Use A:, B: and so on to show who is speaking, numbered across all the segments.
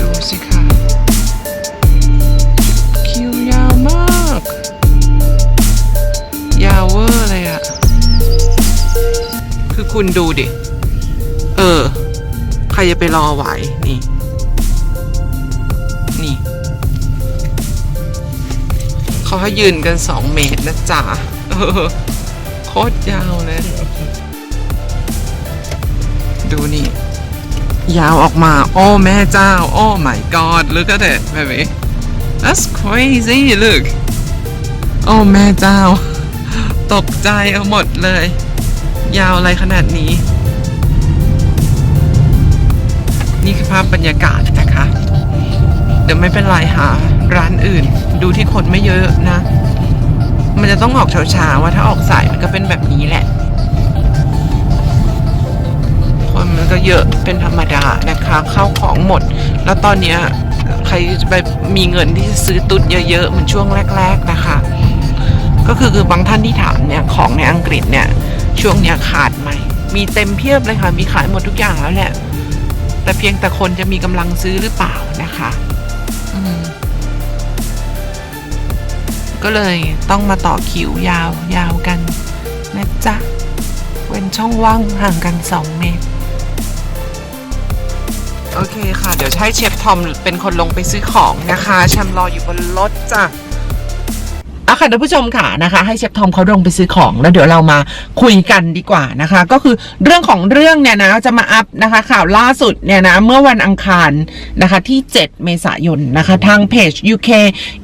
A: ดูสิค่ะ คิวยาวมาก ยาวเวอร์เลยอะคือคุณดูดิ เออ ใครจะไปรอไหวนี่ เขาให้ยืนกันสองเมตรนะจ๊ะโคตรยาวเลย ดูนี่ ยาวออกมา โอ้แม่เจ้า โอ้ my god look at it baby that's crazy look โอ้แม่เจ้า ตกใจเอาหมดเลย ยาวอะไรขนาดนี้ นี่คือภาพบรรยากาศนะคะ เดี๋ยวไม่เป็นไรหาร้านอื่น ดูที่คนไม่เยอะนะ มันจะต้องออกเช้าๆว่าถ้าออกสายมันก็เป็นแบบนี้แหละ คนมันก็เยอะเป็นธรรมดานะคะเข้าของหมด แล้วตอนเนี้ยใครไปมีเงินที่จะซื้อตุ๊ดเยอะๆเหมือนช่วงแรก ๆนะคะ ก็คือคือบางท่านที่ถามเนี่ยของในอังกฤษเนี่ย ช่วงเนี้ยขาดไหมมีเต็มเพียบเลยค่ะมีขายหมดทุกอย่างแล้วแหละแต่เพียงแต่คนจะมีกำลังซื้อหรือเปล่านะคะ ก็เลยต้องมาต่อคิวยาวยาวกันนะจ๊ะ เว้นช่องว่างห่างกัน 2 เมตร โอเคค่ะ เดี๋ยวให้เชฟทอมเป็นคนลงไปซื้อของนะคะแชมรออยู่บนรถจ้ะ ค่ะท่านผู้ชมค่ะนะคะ ให้เชฟทอมเขาลงไปซื้อของแล้วเดี๋ยวเรามาคุยกันดีกว่านะคะ ก็คือเรื่องของเรื่องเนี่ยนะจะมาอัพนะคะ ข่าวล่าสุดเนี่ยนะเมื่อวันอังคารนะคะที่ 7 เมษายนนะคะ ทางเพจ UK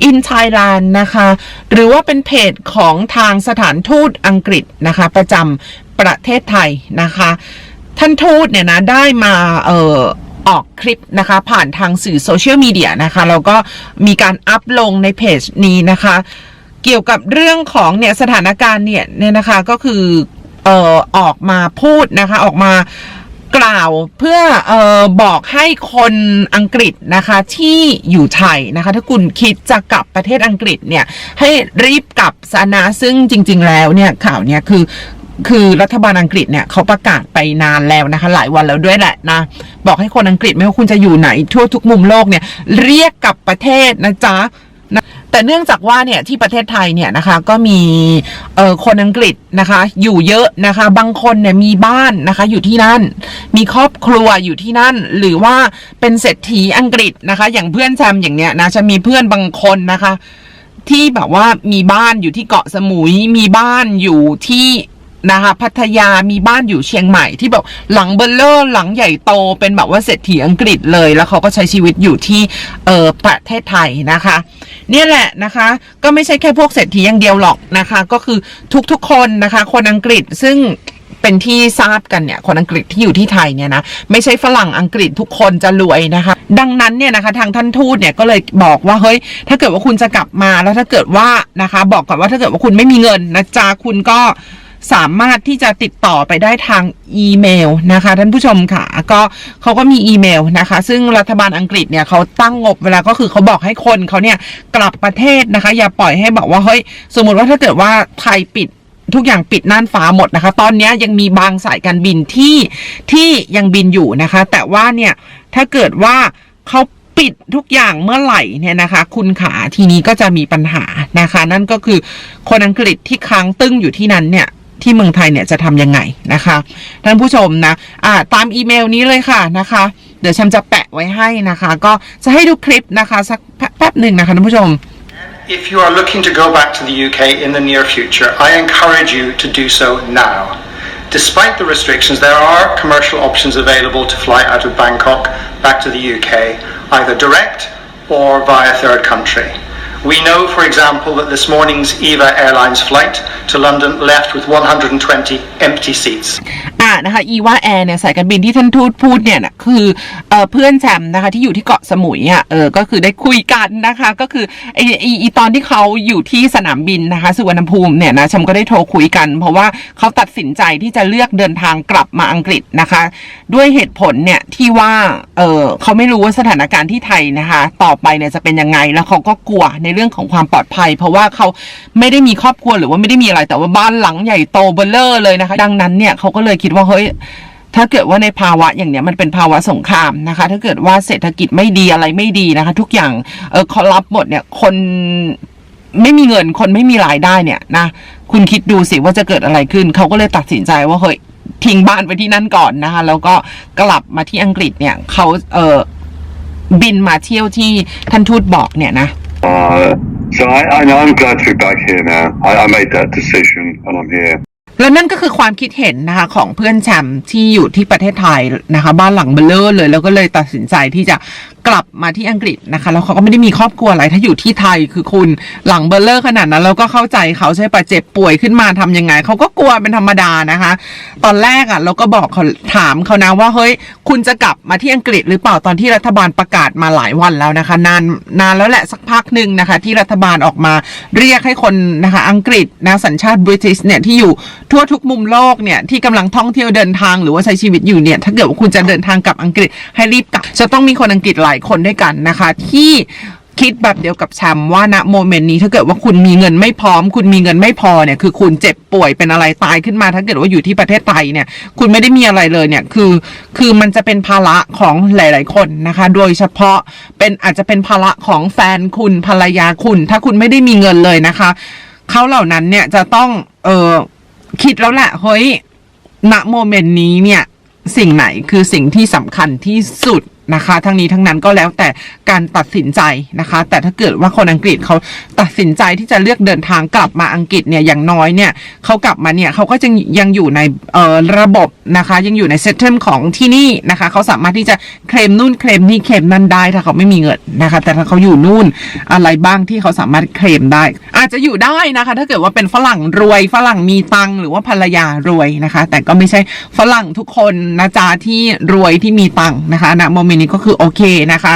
A: in Thailand นะคะ หรือว่าเป็นเพจของทางสถานทูตอังกฤษนะคะ ประจำประเทศไทยนะคะ ท่านทูตเนี่ยนะได้มาเอ่อออกคลิปนะคะผ่านทางสื่อโซเชียลมีเดียนะคะแล้วก็มีการอัพลงในเพจนี้นะคะ เกี่ยวกับเรื่องของเนี่ยสถานการณ์เนี่ยเนี่ยนะคะก็คือเอ่อออกมาพูดนะคะออกมากล่าวเพื่อเอ่อบอกให้คนอังกฤษนะคะที่อยู่ไทยนะคะ ถ้าคุณคิดจะกลับประเทศอังกฤษเนี่ยให้รีบกลับซะนะซึ่งจริง ๆ แล้วเนี่ยข่าวเนี่ยคือคือรัฐบาลอังกฤษเนี่ยเขาประกาศไปนานแล้วนะคะ หลายวันแล้วด้วยแหละนะ บอกให้คนอังกฤษไม่ว่าคุณจะอยู่ไหนทั่วทุกมุมโลกเนี่ย เรียกกลับประเทศนะจ๊ะนะ แต่เนื่องจากว่าเนี่ยที่ประเทศไทยเนี่ยนะคะก็มีเอ่อคนอังกฤษนะคะ อยู่เยอะนะคะ บางคนเนี่ยมีบ้านนะคะ อยู่ที่นั่น มีครอบครัวอยู่ที่นั่น หรือว่าเป็นเศรษฐีอังกฤษนะคะ อย่างเพื่อนแซมอย่างเนี้ยนะจะมีเพื่อนบางคนนะคะ ที่แบบว่ามีบ้านอยู่ที่เกาะสมุย มีบ้านอยู่ที่ นะคะพัทยามีบ้านอยู่เชียงใหม่ที่แบบหลังเบลเลอร์หลังใหญ่โตเป็นแบบว่าเศรษฐีอังกฤษเลย แล้วเขาก็ใช้ชีวิตอยู่ที่เออประเทศไทยนะคะ เนี่ยแหละนะคะ ก็ไม่ใช่แค่พวกเศรษฐีอย่างเดียวหรอกนะคะ ก็คือทุกๆคนนะคะ คนอังกฤษซึ่งเป็นที่ทราบกันเนี่ยคนอังกฤษที่อยู่ที่ไทยเนี่ยนะไม่ใช่ฝรั่งอังกฤษทุกคนจะรวยนะคะ ดังนั้นเนี่ยนะคะทางท่านทูตเนี่ยก็เลยบอกว่าเฮ้ยถ้าเกิดว่าคุณจะกลับมาแล้วถ้าเกิดว่านะคะ บอกก่อนว่าถ้าเกิดว่าคุณไม่มีเงินนะจ๊ะคุณก็ สามารถที่จะติดต่อไปได้ทางอีเมลนะคะ ท่านผู้ชมค่ะ ก็เขาก็มีอีเมลนะคะ ซึ่งรัฐบาลอังกฤษเนี่ยเขาตั้งงบเวลาก็คือเขาบอกให้คนเขาเนี่ยกลับประเทศนะคะ อย่าปล่อยให้บอกว่าเฮ้ยสมมติว่าถ้าเกิดว่าไทยปิดทุกอย่างปิดน่านฟ้าหมดนะคะ ตอนนี้ยังมีบางสายการบินที่ที่ยังบินอยู่นะคะ แต่ว่าเนี่ยถ้าเกิดว่าเขาปิดทุกอย่างเมื่อไหร่เนี่ยนะคะ คุณขาทีนี้ก็จะมีปัญหานะคะ นั่นก็คือคนอังกฤษที่ค้างตึ้งอยู่ที่นั้นเนี่ย ที่เมืองไทยเนี่ยจะทำยังไงนะคะท่านผู้ชมนะอ่าตามอีเมลนี้เลยค่ะนะคะ เดี๋ยวฉันจะแปะไว้ให้นะคะ ก็จะให้ดูคลิปนะคะสักแป๊บหนึ่งนะคะท่านผู้ชม
B: If you are looking to go back to the UK in the near future, I encourage you to do so now. Despite the restrictions, there are commercial options available to fly out of Bangkok back to the UK, either direct or via third country. We know, for example, that this morning's EVA Airlines flight to London left with 120 empty seats.
A: นะคะอีว่าแอร์เนี่ยสายการบินที่ท่านทูตพูดเนี่ยนะคือเออเพื่อนแชมป์นะคะที่อยู่ที่เกาะสมุยอะเออก็คือได้คุยกันนะคะก็คือไอไออตอนที่เขาอยู่ที่สนามบินนะคะสุวรรณภูมิเนี่ยนะแชมก็ได้โทรคุยกัน เพราะว่าเขาตัดสินใจที่จะเลือกเดินทางกลับมาอังกฤษนะคะ ด้วยเหตุผลเนี่ยที่ว่าเออเขาไม่รู้ว่าสถานการณ์ที่ไทยนะคะต่อไปเนี่ยจะเป็นยังไงแล้วเขาก็กลัวในเรื่องของความปลอดภัย เพราะว่าเขาไม่ได้มีครอบครัวหรือว่าไม่ได้มีอะไรแต่ว่าบ้านหลังใหญ่โตเบลเลอร์เลยนะคะ ดังนั้นเนี่ยเขาก็เลยคิดว่าเฮ้ยถ้าเกิดว่าในภาวะอย่างเนี้ยมันเป็นภาวะสงครามนะคะ ถ้าเกิดว่าเศรษฐกิจไม่ดีอะไรไม่ดีนะคะ ทุกอย่างเออคอรับหมดเนี่ยคนไม่มีเงินคนไม่มีรายได้เนี่ยนะคุณคิดดูสิว่าจะเกิดอะไรขึ้น เขาก็เลยตัดสินใจว่าเฮ้ยทิ้งบ้านไว้ที่นั่นก่อนนะคะ แล้วก็กลับมาที่อังกฤษเนี่ยเขาเออบินมาเที่ยวที่ท่านทูตบอกเนี่ยนะ
C: Uh, so I, I I'm glad to be back here now. I, I made that decision and I'm here.
A: แล้วนั่นก็คือความคิดเห็นนะคะของเพื่อนแชมป์ที่อยู่ที่ประเทศไทยนะคะ บ้านหลังเบลเลอร์เลย แล้วก็เลยตัดสินใจที่จะ กลับมาที่อังกฤษนะคะ แล้วเขาก็ไม่ได้มีครอบครัวอะไรถ้าอยู่ที่ไทยคือคุณหลังเบลเลอร์ขนาดนั้นเราก็เข้าใจเขาใช่ปะเจ็บป่วยขึ้นมาทำยังไงเขาก็กลัวเป็นธรรมดานะคะ ตอนแรกอะเราก็บอกเขาถามเขานะว่าเฮ้ยคุณจะกลับมาที่อังกฤษหรือเปล่าตอนที่รัฐบาลประกาศมาหลายวันแล้วนะคะ นานนานแล้วแหละสักพักหนึ่งนะคะ ที่รัฐบาลออกมาเรียกให้คนนะคะ อังกฤษนะสัญชาติบริติชเนี่ยที่อยู่ทั่วทุกมุมโลกเนี่ยที่กำลังท่องเที่ยวเดินทางหรือว่าใช้ชีวิตอยู่เนี่ยถ้าเกิดว่าคุณจะเดินทางกลับอังกฤษให้รีบกลับจะต้องมีคนอังกฤษหลายายคนด้วยกันนะคะ ที่คิดแบบเดียวกับแชมป์ว่าณโมเมนต์นี้ถ้าเกิดว่าคุณมีเงินไม่พร้อม คุณมีเงินไม่พอเนี่ยคือคุณเจ็บป่วยเป็นอะไรตายขึ้นมา ถ้าเกิดว่าอยู่ที่ประเทศไทยเนี่ยคุณไม่ได้มีอะไรเลยเนี่ยคือคือมันจะเป็นภาระของหลาย ๆ คนนะคะ โดยเฉพาะเป็นอาจจะเป็นภาระของแฟนคุณภรรยาคุณ ถ้าคุณไม่ได้มีเงินเลยนะคะเขาเหล่านั้นเนี่ยจะต้องเออคิดแล้วแหละเฮ้ยณโมเมนต์นี้เนี่ยสิ่งไหนคือสิ่งที่สำคัญที่สุด นะคะ ทั้งนี้ทั้งนั้นก็แล้วแต่การตัดสินใจนะคะ แต่ถ้าเกิดว่าคนอังกฤษเขาตัดสินใจที่จะเลือกเดินทางกลับมาอังกฤษเนี่ยอย่างน้อยเนี่ยเขากลับมาเนี่ยเขาก็จะยังอยู่ในเอ่อระบบนะคะ ยังอยู่ในเซตเทมของที่นี่นะคะเขาสามารถที่จะเคลมนู่นเคลมนี่เคลมนั่นได้ถ้าเขาไม่มีเงินนะคะ แต่ถ้าเขาอยู่นู่นอะไรบ้างที่เขาสามารถเคลมได้ อาจจะอยู่ได้นะคะ ถ้าเกิดว่าเป็นฝรั่งรวยฝรั่งมีตังหรือว่าภรรยารวยนะคะ แต่ก็ไม่ใช่ฝรั่งทุกคนนะจ๊ะที่รวยที่มีตังนะคะณโมเมนต์นี้ก็คือโอเคนะคะ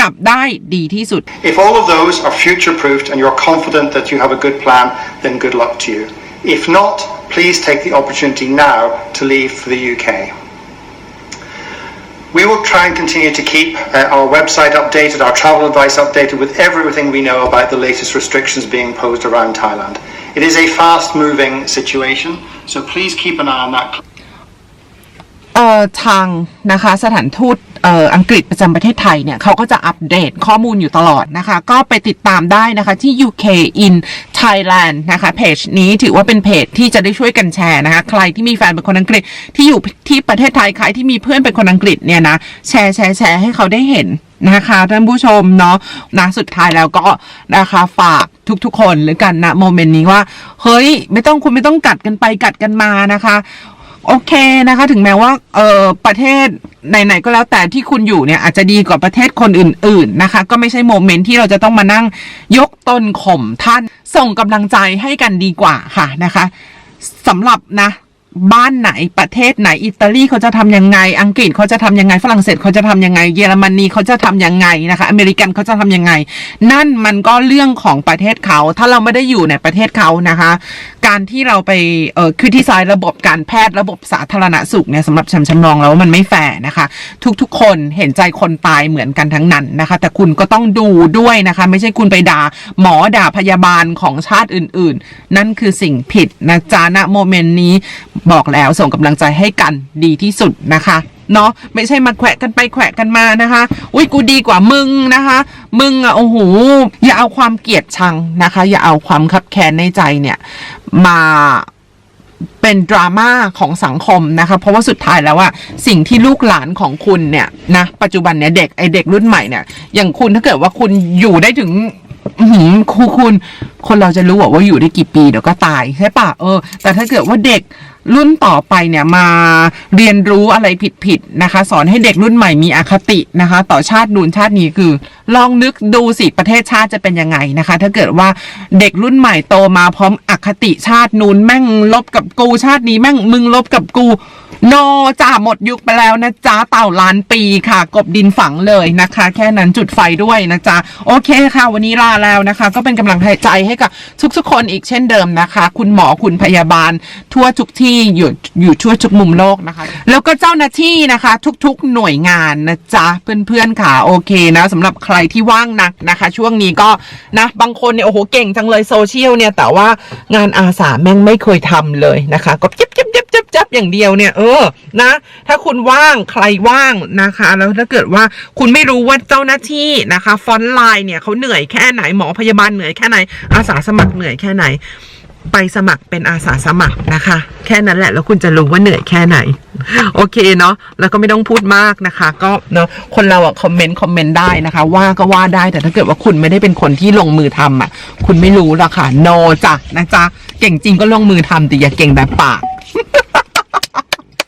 A: กลับได้ดีที่สุด
B: If all of those are future proofed and you're confident that you have a good plan, then good luck to you. If not, please take the opportunity now to leave for the UK. We will try and continue to keep uh, our website updated, our travel advice updated with everything we know about the latest restrictions being imposed around Thailand. It is a fast moving situation, so please keep an eye on that.
A: เอ่อทางนะคะสถานทูตเอ่ออังกฤษประจำประเทศไทยเนี่ยเขาก็จะอัปเดตข้อมูลอยู่ตลอดนะคะ ก็ไปติดตามได้นะคะที่ UK in Thailand นะคะเพจนี้ถือว่าเป็นเพจที่จะได้ช่วยกันแชร์นะคะใครที่มีแฟนเป็นคนอังกฤษที่อยู่ที่ประเทศไทยใครที่มีเพื่อนเป็นคนอังกฤษเนี่ยนะแชร์แชร์แชร์ให้เขาได้เห็นนะคะท่านผู้ชมเนาะนะสุดท้ายแล้วก็นะคะฝากทุกๆคนหรือกันนะโมเมนต์นี้ว่า เฮ้ย ไม่ต้องคุณไม่ต้องกัดกันไปกัดกันมานะคะ โอเคนะคะ ถึงแม้ว่าเออประเทศไหนๆก็แล้วแต่ที่คุณอยู่เนี่ยอาจจะดีกว่าประเทศคนอื่น ๆนะคะ ก็ไม่ใช่โมเมนต์ที่เราจะต้องมานั่งยกตนข่มท่านส่งกำลังใจให้กันดีกว่าค่ะนะคะสำหรับนะ บ้านไหนประเทศไหนอิตาลีเขาจะทำยังไง อังกฤษเขาจะทำยังไงฝรั่งเศสเขาจะทำยังไง เยอรมนีเขาจะทำยังไงนะคะ อเมริกันเขาจะทำยังไง นั่นมันก็เรื่องของประเทศเขา ถ้าเราไม่ได้อยู่ในประเทศเขานะคะ การที่เราไปเอ่อคือที่ซายระบบการแพทย์ระบบสาธารณสุขเนี่ยสำหรับชำชำลองแล้วมันไม่แฟร์นะคะ ทุกๆ คนเห็นใจคนตายเหมือนกันทั้งนั้นนะคะ แต่คุณก็ต้องดูด้วยนะคะ ไม่ใช่คุณไปด่าหมอด่าพยาบาลของชาติอื่น ๆ นั่นคือสิ่งผิดนะจ๊ะณโมเมนต์นี้บอกแล้วส่งกำลังใจให้กันดีที่สุดนะคะเนาะไม่ใช่มาแขวะกันไปแขวะกันมานะคะ อุ้ยกูดีกว่ามึงนะคะ มึงอะโอ้โหอย่าเอาความเกลียดชังนะคะ อย่าเอาความคับแค้นในใจเนี่ย มาเป็นดราม่าของสังคมนะคะ เพราะว่าสุดท้ายแล้วอะสิ่งที่ลูกหลานของคุณเนี่ยนะปัจจุบันเนี่ยเด็กไอเด็กรุ่นใหม่เนี่ยอย่างคุณถ้าเกิดว่าคุณอยู่ได้ถึงอื้อหือครูคุณ คนเราจะรู้ว่าอยู่ได้กี่ปีเดี๋ยวก็ตายใช่ปะเออ แต่ถ้าเกิดว่าเด็ก รุ่นต่อไปเนี่ยมาเรียนรู้อะไรผิดๆนะคะ สอนให้เด็กรุ่นใหม่มีอคตินะคะ ต่อชาตินูนชาตินี้คือ ลองนึกดูสิประเทศชาติจะเป็นยังไงนะคะ ถ้าเกิดว่าเด็กรุ่นใหม่โตมาพร้อมอคติชาตินู้นแม่งลบกับกูชาตินี้แม่งมึงลบกับกูโนจ้าหมดยุคไปแล้วนะจ๊ะเต่าล้านปีค่ะ กบดินฝังเลยนะคะ แค่นั้นจุดไฟด้วยนะจ๊ะโอเคค่ะ วันนี้ลาแล้วนะคะ ก็เป็นกำลังใจให้กับทุกๆคนอีกเช่นเดิมนะคะ คุณหมอคุณพยาบาลทั่วทุกที่อยู่อยู่ทั่วทุกมุมโลกนะคะ แล้วก็เจ้าหน้าที่นะคะ ทุกๆหน่วยงานนะจ๊ะเพื่อนๆค่ะโอเคนะสำหรับใครที่ว่างนักนะคะ ช่วงนี้ก็นะบางคนเนี่ยโอ้โหเก่งจังเลยโซเชียลเนี่ยแต่ว่างานอาสาแม่งไม่เคยทำเลยนะคะ ก็จิบจิบจิบจิบจับอย่างเดียวเนี่ยเออนะ ถ้าคุณว่างใครว่างนะคะ แล้วถ้าเกิดว่าคุณไม่รู้ว่าเจ้าหน้าที่นะคะฟอนต์ไลน์เนี่ยเขาเหนื่อยแค่ไหนหมอพยาบาลเหนื่อยแค่ไหนอาสาสมัครเหนื่อยแค่ไหน ไปสมัครเป็นอาสาสมัครนะคะ แค่นั้นแหละแล้วคุณจะรู้ว่าเหนื่อยแค่ไหน โอเคเนาะแล้วก็ไม่ต้องพูดมากนะคะ ก็เนาะคนเราอะคอมเมนต์คอมเมนต์ได้นะคะ ว่าก็ว่าได้แต่ถ้าเกิดว่าคุณไม่ได้เป็นคนที่ลงมือทำอะคุณไม่รู้หรอกค่ะโนจ้ะนะจ๊ะเก่งจริงก็ลงมือทำแต่อย่าเก่งแบบปาก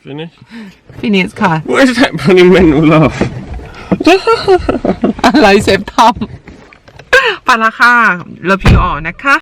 D: Finish.
A: ฟินิสค่ะ
D: What is that funny mental laugh?
A: อะไรเซฟทอมปาละค่ะแล้วพี่อ๋อนะคะ